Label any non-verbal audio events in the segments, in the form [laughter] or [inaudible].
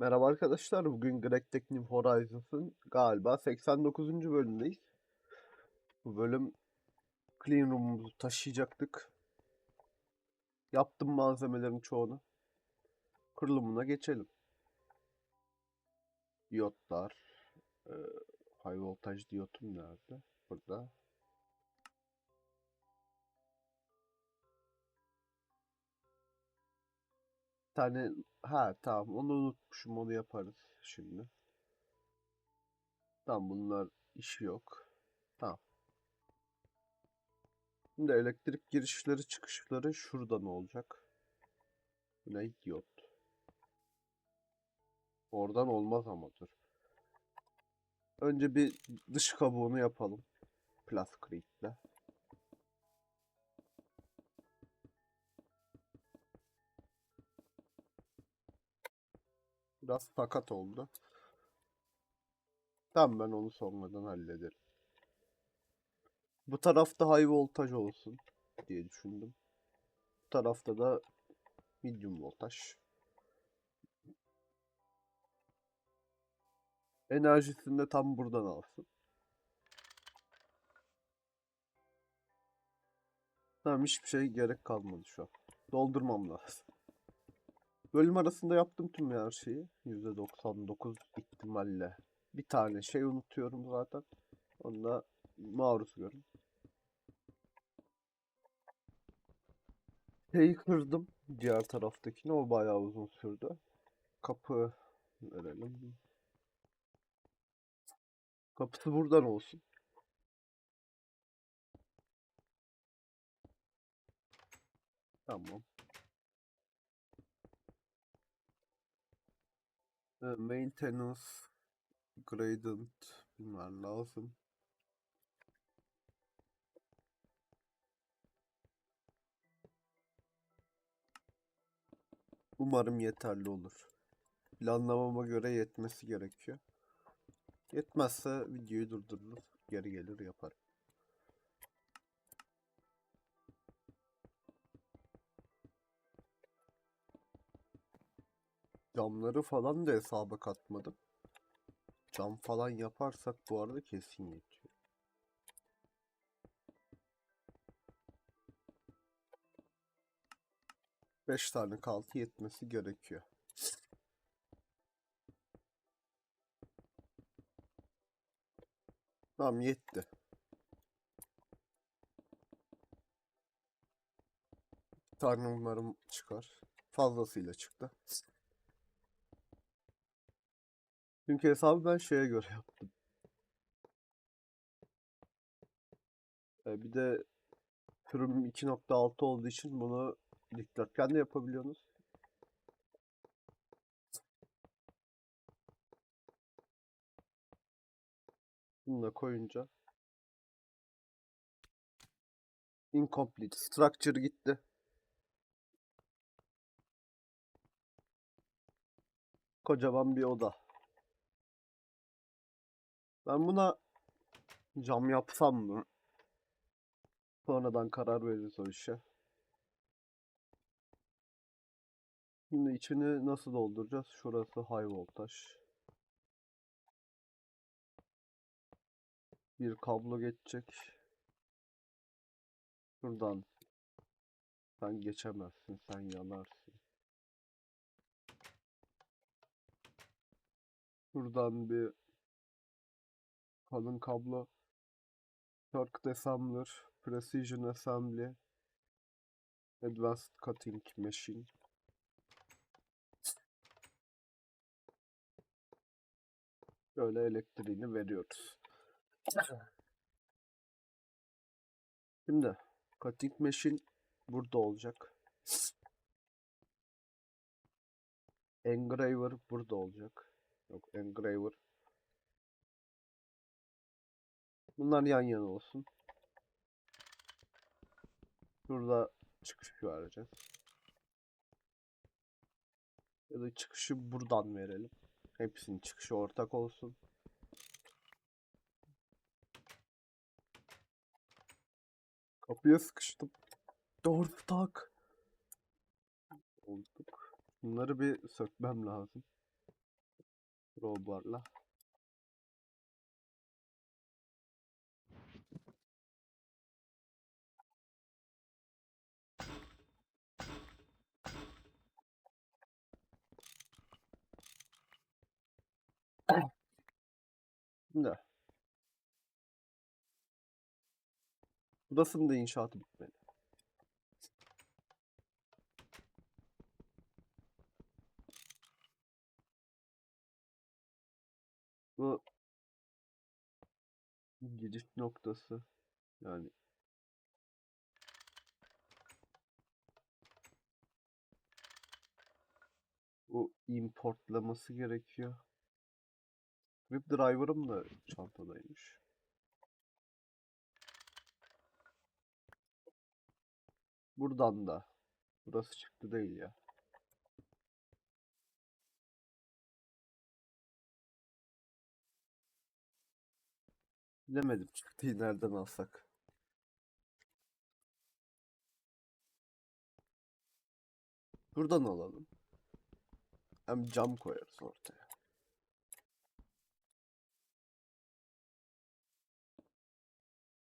Merhaba arkadaşlar. Bugün Greg Teknim Horizons'ın galiba 89. bölümündeyiz. Bu bölüm Clean Room'umuzu taşıyacaktık. Yaptım malzemelerin çoğunu. Kurulumuna geçelim. Diyotlar. e, high voltage diyotum nerede? Burada. Tane ha tamam onu unutmuşum onu yaparız şimdi. Tamam bunlar işi yok. Tamam. Şimdi elektrik girişleri çıkışları şuradan olacak. Ne diyot. Oradan olmaz ama dur. Önce bir dış kabuğunu yapalım. Plaskrikle. Biraz sakat oldu. Tamam ben onu sonradan hallederim. Bu tarafta high voltage olsun diye düşündüm. Bu tarafta da medium voltage. Enerjisini de tam buradan alsın. Tamam hiçbir şey gerek kalmadı şu an. Doldurmam lazım. Bölüm arasında yaptım tüm her şeyi. %99 ihtimalle. Bir tane şey unutuyorum zaten. Onu da maruz görün. Şeyi kırdım. Diğer taraftakini. O bayağı uzun sürdü. Kapı verelim. Kapısı buradan olsun. Tamam. Maintenance gradient bilmem lazım. Umarım yeterli olur. Planlamama göre yetmesi gerekiyor. Yetmezse videoyu durdururuz. Geri gelir yaparım. Camları falan da hesaba katmadım. Cam falan yaparsak bu arada kesin yetiyor. Beş tane kaldı yetmesi gerekiyor. Tamam yetti. Bir tane umarım çıkar. Fazlasıyla çıktı. Çünkü hesabı ben şeye göre [laughs] yaptım. Ee, bir de sürüm 2.6 olduğu için bunu dikdörtgen de yapabiliyorsunuz. Bunu da koyunca incomplete structure gitti. Kocaman bir oda. Ben buna cam yapsam mı? Sonradan karar veririz o işe. Şimdi içini nasıl dolduracağız? Şurası high voltage. Bir kablo geçecek. Şuradan. Sen geçemezsin, sen yanarsın. Şuradan bir kalın kablo. Circuit Assembler, Precision Assembly, Advanced Cutting Machine. Böyle elektriğini veriyoruz. Şimdi Cutting Machine burada olacak. Engraver burada olacak. Yok Engraver. Bunlar yan yana olsun. Şurada çıkış vereceğiz. Ya da çıkışı buradan verelim. Hepsinin çıkışı ortak olsun. Kapıya sıkıştım. Doğru tak. Olduk. Bunları bir sökmem lazım. Crowbar'la. Şimdi. Burasının da inşaatı bitmedi. Bu giriş noktası yani bu importlaması gerekiyor. Script driver'ım da çantadaymış. Buradan da. Burası çıktı değil ya. Bilemedim çıktıyı nereden alsak. Buradan alalım. Hem cam koyarız ortaya.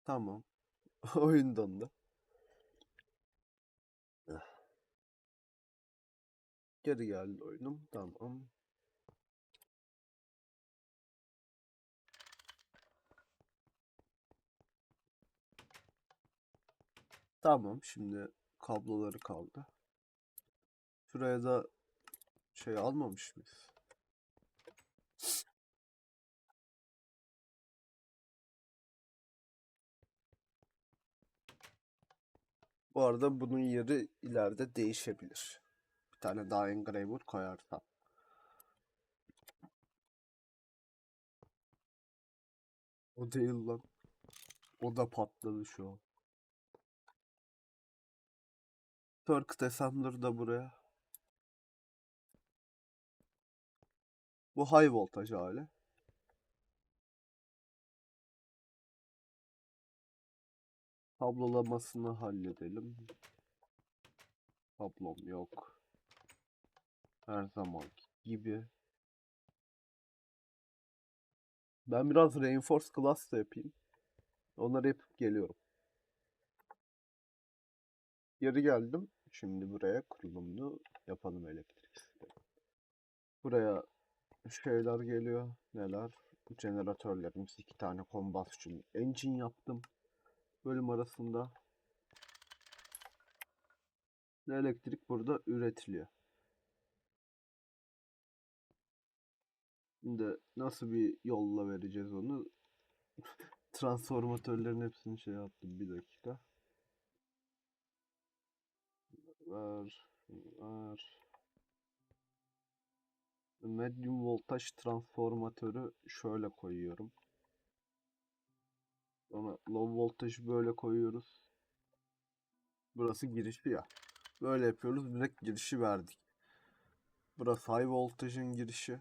Tamam. [laughs] Oyun dondu. Geri geldi oyunum. Tamam. Tamam. Şimdi kabloları kaldı. Şuraya da şey almamış mıyız? Bu arada bunun yeri ileride değişebilir. Bir tane daha engraver koyarsam. O değil lan. O da patladı şu an. Circuit assembler da buraya. Bu high voltaj hali. Tablolamasını halledelim. Tablom yok. Her zamanki gibi. Ben biraz reinforce class da yapayım. Onları yapıp geliyorum. Geri geldim. Şimdi buraya kurulumunu yapalım elektrik. Buraya şeyler geliyor. Neler? Jeneratörlerimiz iki tane combustion engine yaptım. Bölüm arasında. Elektrik burada üretiliyor. Şimdi nasıl bir yolla vereceğiz onu? [laughs] Transformatörlerin hepsini şey yaptım. Bir dakika. Ver. Ver. Medium voltaj transformatörü şöyle koyuyorum. Sonra low voltajı böyle koyuyoruz. Burası girişi ya. Böyle yapıyoruz. Direkt girişi verdik. Burası high voltajın girişi.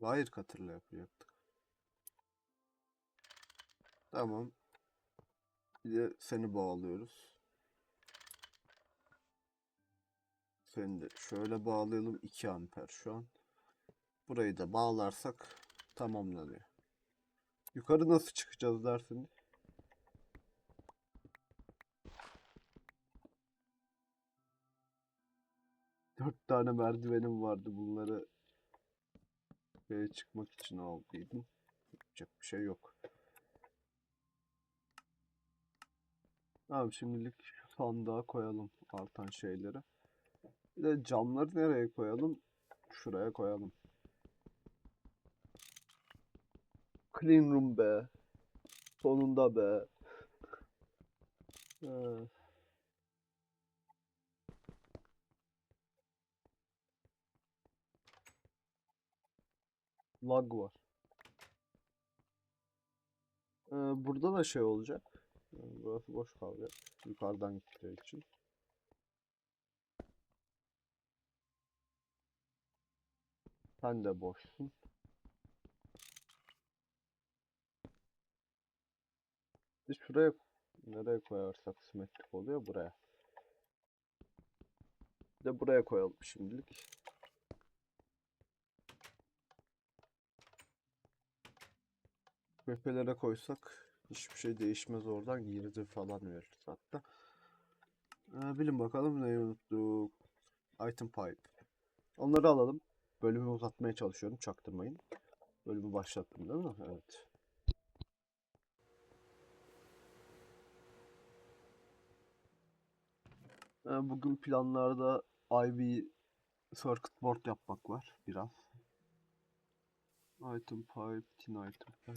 Wire cutter'la yapacaktık. Tamam. Bir de seni bağlıyoruz. Seni de şöyle bağlayalım. 2 amper şu an. Burayı da bağlarsak tamamlanıyor. Yukarı nasıl çıkacağız dersiniz? Dört tane merdivenim vardı. Bunları şeye çıkmak için aldıydım. Yapacak bir şey yok. Tamam şimdilik sandığa koyalım artan şeyleri. Bir de camları nereye koyalım? Şuraya koyalım. Clean room be. Sonunda be. [laughs] Ee, lag var. Ee, burada da şey olacak. Yani burası boş kalacak. Yukarıdan gideceği için. Sen de boşsun. Biz şuraya nereye koyarsak simetrik oluyor buraya. Bir de buraya koyalım şimdilik. Mepelere koysak hiçbir şey değişmez oradan girdi falan veririz hatta. Ee, bilin bakalım neyi unuttuk. Item pipe. Onları alalım. Bölümü uzatmaya çalışıyorum. Çaktırmayın. Bölümü başlattım değil mi? Evet. Ee, bugün planlarda IV circuit board yapmak var biraz. Item pipe, tin item pipe.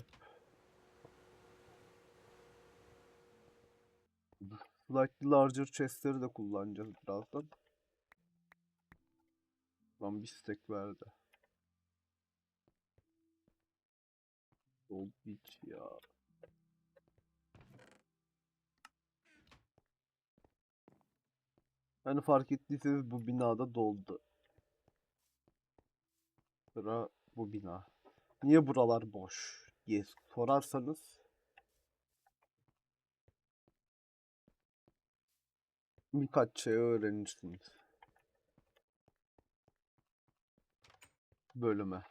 Slightly larger chest'leri de kullanacağız birazdan. Lan bir stack verdi. Gold Beach ya. Hani fark ettiyseniz bu binada doldu. Sıra bu bina. Niye buralar boş diye sorarsanız birkaç şey öğrenirsiniz. Bölüme.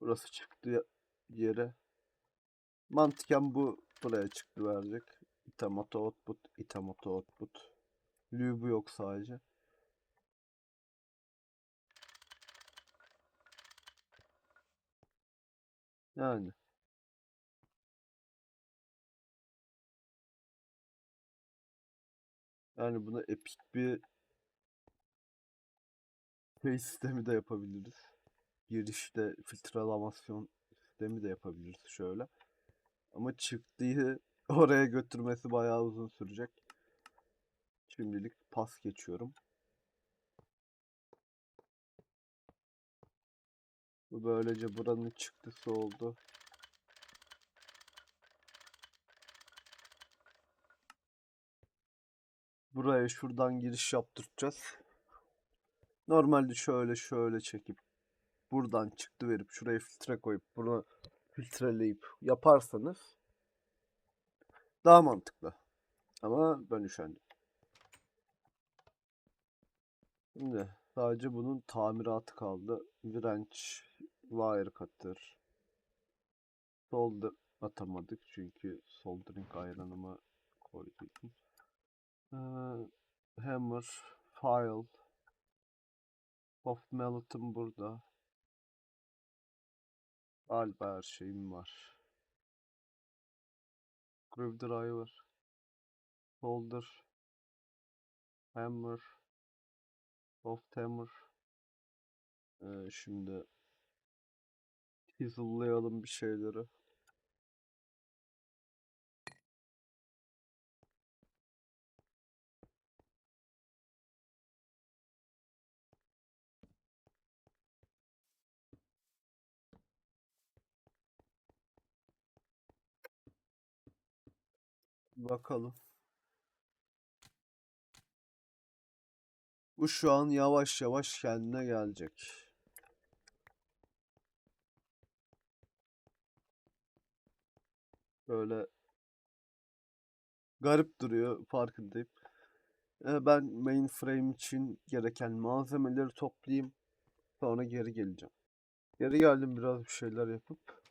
Burası çıktı yere. Mantıken bu buraya çıktı verecek. Itamato output, Itamato output. Lübü yok sadece. Yani. Yani buna epik bir şey sistemi de yapabiliriz. Girişte filtrelamasyon sistemi de yapabiliriz şöyle. Ama çıktığı [laughs] oraya götürmesi bayağı uzun sürecek. Şimdilik pas geçiyorum. Bu böylece buranın çıktısı oldu. Buraya şuradan giriş yaptıracağız. Normalde şöyle şöyle çekip buradan çıktı verip şuraya filtre koyup bunu filtreleyip yaparsanız daha mantıklı. Ama ben üşendim. Şimdi sadece bunun tamiratı kaldı. Wrench, wire cutter. Solder atamadık çünkü soldering ayranımı koydum. Ee, hammer, file, soft mallet'ım burada. Galiba her şeyim var. Screwdriver, solder, hammer, soft hammer. Ee, şimdi chisel'layalım bir şeyleri. Bakalım. Bu şu an yavaş yavaş kendine gelecek. Böyle garip duruyor farkındayım. Ee, ben mainframe için gereken malzemeleri toplayayım. Sonra geri geleceğim. Geri geldim biraz bir şeyler yapıp.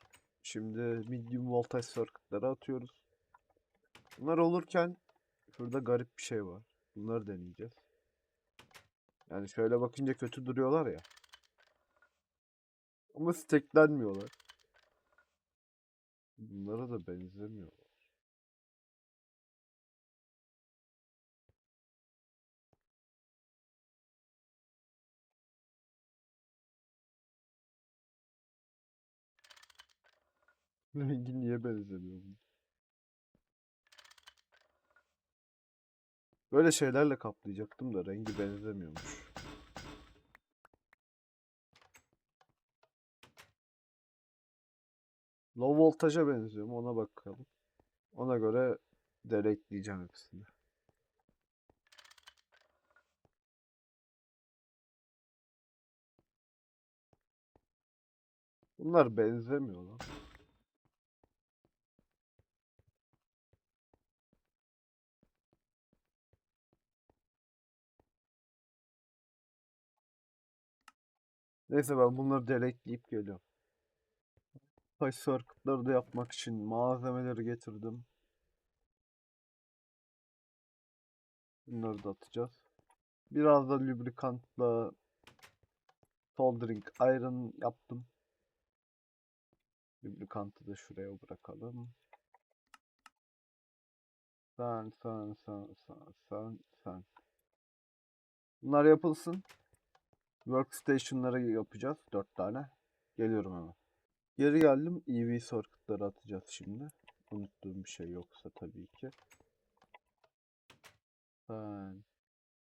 Şimdi medium voltage circuit'ları atıyoruz. Bunlar olurken şurada garip bir şey var. Bunları deneyeceğiz. Yani şöyle bakınca kötü duruyorlar ya. Ama steklenmiyorlar. Bunlara da benzemiyorlar. [laughs] Rengi niye benzemiyor Böyle şeylerle kaplayacaktım da rengi benzemiyormuş. Low voltaja benziyor mu ona bakalım. Ona göre deleteleyeceğim hepsini. Bunlar benzemiyor lan. Neyse ben bunları deleteleyip geliyorum. Taş circuit'ları da yapmak için malzemeleri getirdim. Bunları da atacağız. Biraz da lubricantla soldering iron yaptım. Lubricant'ı da şuraya bırakalım. Sen, sen, sen, sen, sen, sen. Bunlar yapılsın. Workstation'lara yapacağız. Dört tane. Geliyorum hemen. Geri geldim. EV circuit'ları atacağız şimdi. Unuttuğum bir şey yoksa tabii ki. Sen,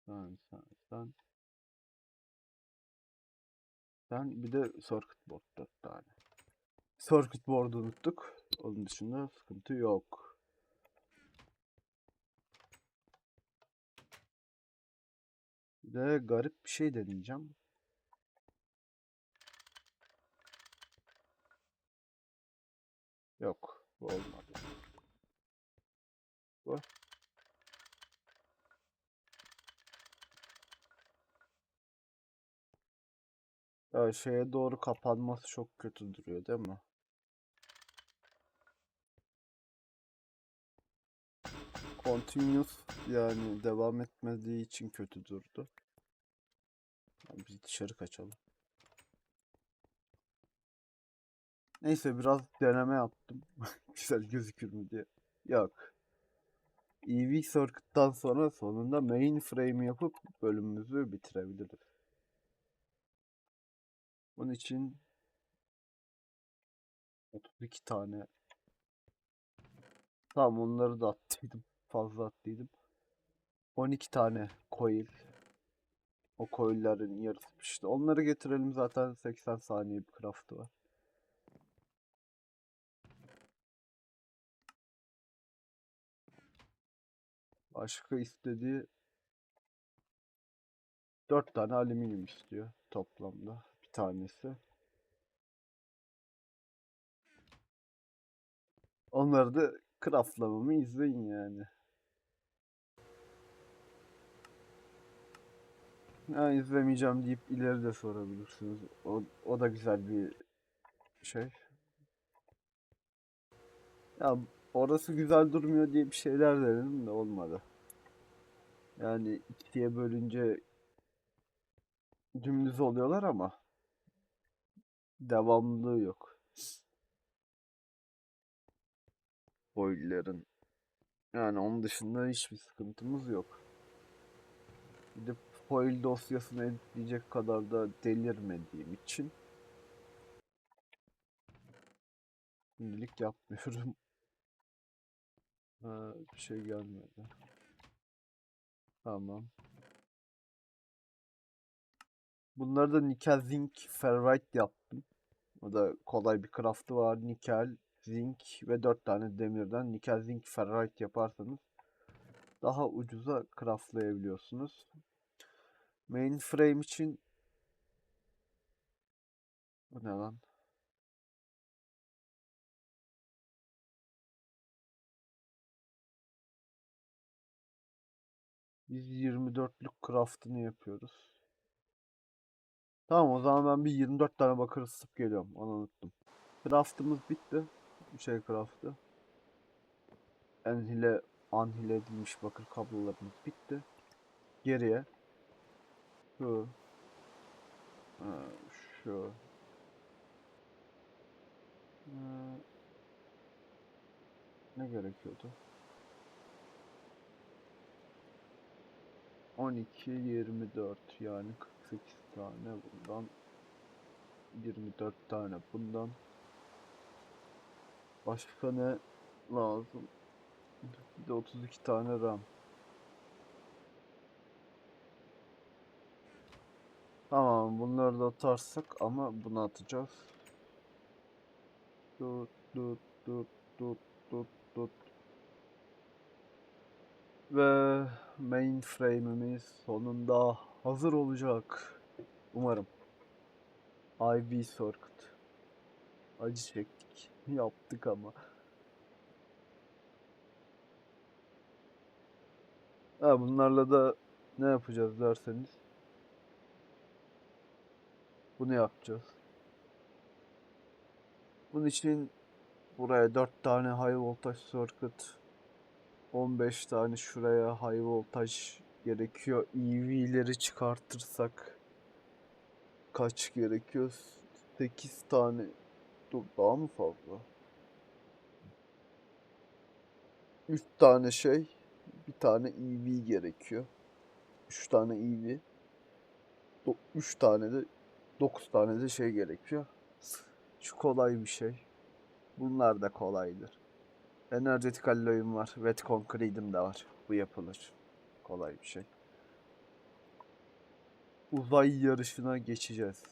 sen, sen, sen. Sen bir de circuit board dört tane. Circuit board'u unuttuk. Onun dışında sıkıntı yok. De garip bir şey deneyeceğim. Yok, bu olmadı. Bu. Ya şeye doğru kapanması çok kötü duruyor değil mi? Continuous yani devam etmediği için kötü durdu. Biz dışarı kaçalım. Neyse biraz deneme yaptım. [laughs] Güzel gözükür mü diye. Yok. EV Circuit'tan sonra sonunda mainframe yapıp bölümümüzü bitirebiliriz. Bunun için 32 tane Tamam onları da attıydım. Fazla attıydım. 12 tane coil. O coil'lerin yarısı işte. Onları getirelim zaten 80 saniye bir craft'ı var. Başka istediği 4 tane alüminyum istiyor toplamda bir tanesi. Onları da craftlamamı izleyin yani. Ya izlemeyeceğim deyip ileri de sorabilirsiniz. O, o da güzel bir şey. Ya orası güzel durmuyor diye bir şeyler denedim de olmadı. Yani ikiye bölünce dümdüz oluyorlar ama devamlılığı yok. Foillerin. Yani onun dışında hiçbir sıkıntımız yok. Bir de foil dosyasını editleyecek kadar da delirmediğim için şimdilik yapmıyorum. Ha, bir şey gelmedi. Tamam. Bunları da nikel, zinc, ferrite yaptım. O da kolay bir craft'ı var. Nikel, zinc ve 4 tane demirden nikel, zinc, ferrite yaparsanız daha ucuza craftlayabiliyorsunuz. Mainframe için bu ne lan? Biz 24'lük craft'ını yapıyoruz. Tamam o zaman ben bir 24 tane bakır ısıtıp geliyorum. Onu unuttum. Craft'ımız bitti. Şey craft'ı. Enhile anhile edilmiş bakır kablolarımız bitti. Geriye şu şu ne gerekiyordu? 12 24 yani 48 tane bundan 24 tane bundan başka ne lazım? Bir de 32 tane RAM. Tamam bunları da atarsak ama bunu atacağız. Tut tut tut tut tut tut. Ve mainframe'imiz sonunda hazır olacak. Umarım. IV circuit. Acı çektik. [laughs] Yaptık ama. Ha, bunlarla da ne yapacağız derseniz. Bunu yapacağız. Bunun için buraya 4 tane high voltage circuit 15 tane şuraya high voltage gerekiyor. EV'leri çıkartırsak kaç gerekiyor? 8 tane. Dur daha mı fazla? 3 tane şey, bir tane EV gerekiyor. 3 tane EV. 3 tane de 9 tane de şey gerekiyor. Şu kolay bir şey. Bunlar da kolaydır. Energetik alloyum var. Wet concrete'im de var. Bu yapılır. Kolay bir şey. Uzay yarışına geçeceğiz.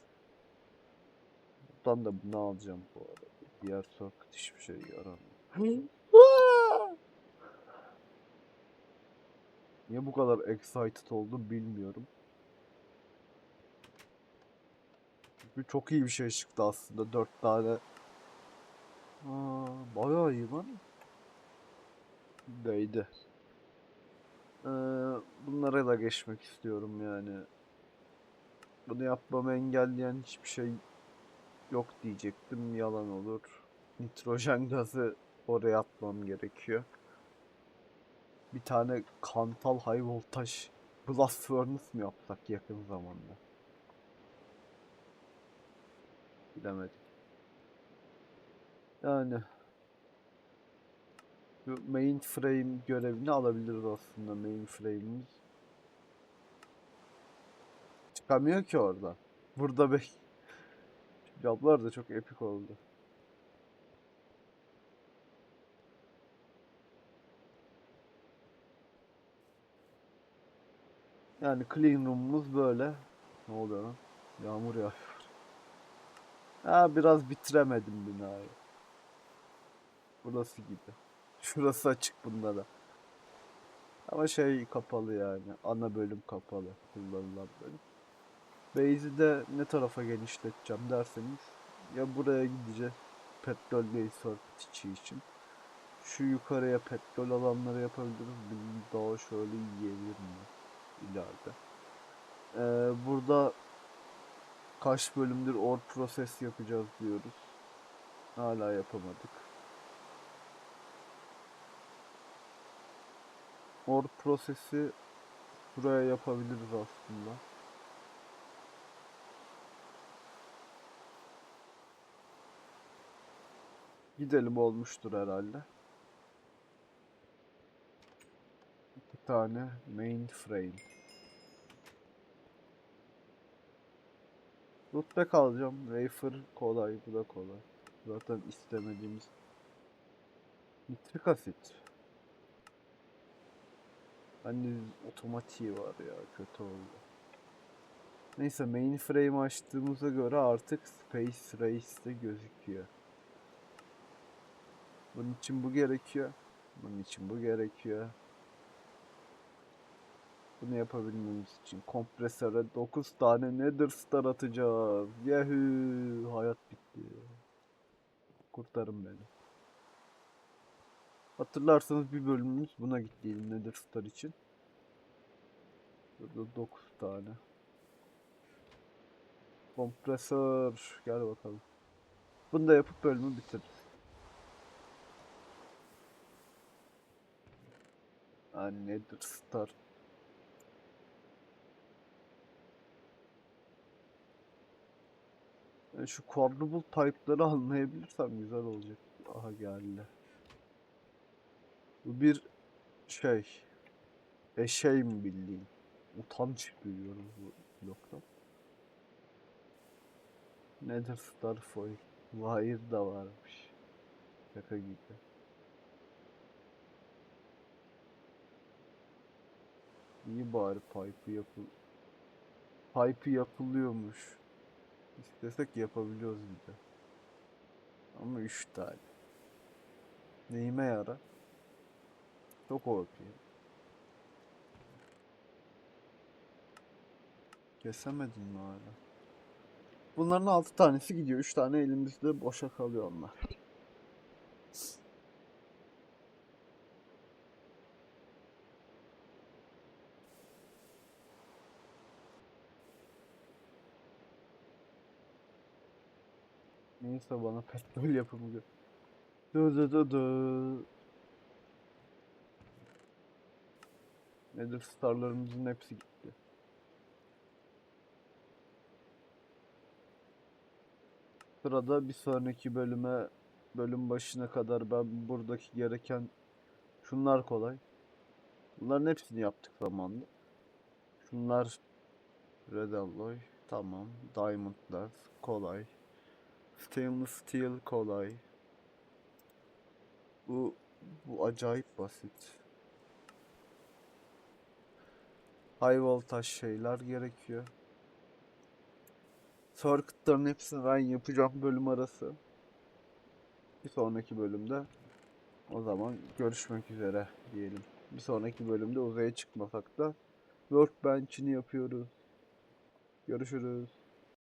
Buradan da bunu alacağım bu arada. Diğer circuit hiçbir şey yaramıyor. [laughs] Niye bu kadar excited oldum bilmiyorum. Çünkü çok iyi bir şey çıktı aslında. Dört tane. Aa, bayağı iyi lan. Değdi. Ee, bunlara da geçmek istiyorum yani. Bunu yapmamı engelleyen hiçbir şey yok diyecektim. Yalan olur. Nitrojen gazı oraya atmam gerekiyor. Bir tane Kantal High Voltage Blast Furnace mı yapsak yakın zamanda? Bilemedim. Yani şu mainframe görevini alabiliriz aslında mainframe'imiz. Çıkamıyor ki orada. Burada bek. [laughs] Joblar da çok epik oldu. Yani clean room'umuz böyle. Ne oluyor lan? Yağmur yağıyor. Ha biraz bitiremedim binayı. Burası gibi. Şurası açık bunda da. Ama şey kapalı yani. Ana bölüm kapalı. Kullanılan bölüm. Base'i de ne tarafa genişleteceğim derseniz ya buraya gideceğiz petrol base içi için. Şu yukarıya petrol alanları yapabiliriz. Bir daha şöyle yiyebilirim ben ileride. Ee, burada kaç bölümdür or proses yapacağız diyoruz. Hala yapamadık. Or prosesi buraya yapabiliriz aslında. Gidelim olmuştur herhalde. İki tane mainframe. Lootback alacağım. Wafer kolay, bu da kolay. Zaten istemediğimiz nitrik asit. Hani otomatiği var ya kötü oldu. Neyse mainframe açtığımıza göre artık Space Race'de gözüküyor. Bunun için bu gerekiyor. Bunun için bu gerekiyor. Bunu yapabilmemiz için kompresöre 9 tane Nether Star atacağız. Yahoo! Hayat bitti. Kurtarın beni. Hatırlarsanız bir bölümümüz buna gittiydi Nether Star için. Burada 9 tane. Kompresör. Gel bakalım. Bunu da yapıp bölümü bitiririz. Nether Star. Yani şu quadruple type'ları anlayabilirsem güzel olacak. Aha geldi. Bu bir şey. Eşeğim bildiğin. Utanç duyuyorum bu bloktan. Nether Starfoil. Wire da varmış. Şaka gibi. İyi bari pipe'ı yapıl... Pipe'ı yapılıyormuş. İstesek yapabiliyoruz bir de. Ama 3 tane. Neyime yara? Çok OP. Kesemedin mi hala? Bunların 6 tanesi gidiyor. 3 tane elimizde boşa kalıyor onlar. Neyse bana petrol yapımı gö- Dı dı dı dı. Nedir starlarımızın hepsi gitti. Sırada bir sonraki bölüme bölüm başına kadar ben buradaki gereken şunlar kolay. Bunların hepsini yaptık zamanında. Şunlar Red Alloy tamam. Diamondlar kolay. Stainless Steel kolay. Bu bu acayip basit. High voltage şeyler gerekiyor. Circuit'ların hepsini ben yapacağım bölüm arası. Bir sonraki bölümde o zaman görüşmek üzere diyelim. Bir sonraki bölümde uzaya çıkmasak da Workbench'ini yapıyoruz. Görüşürüz.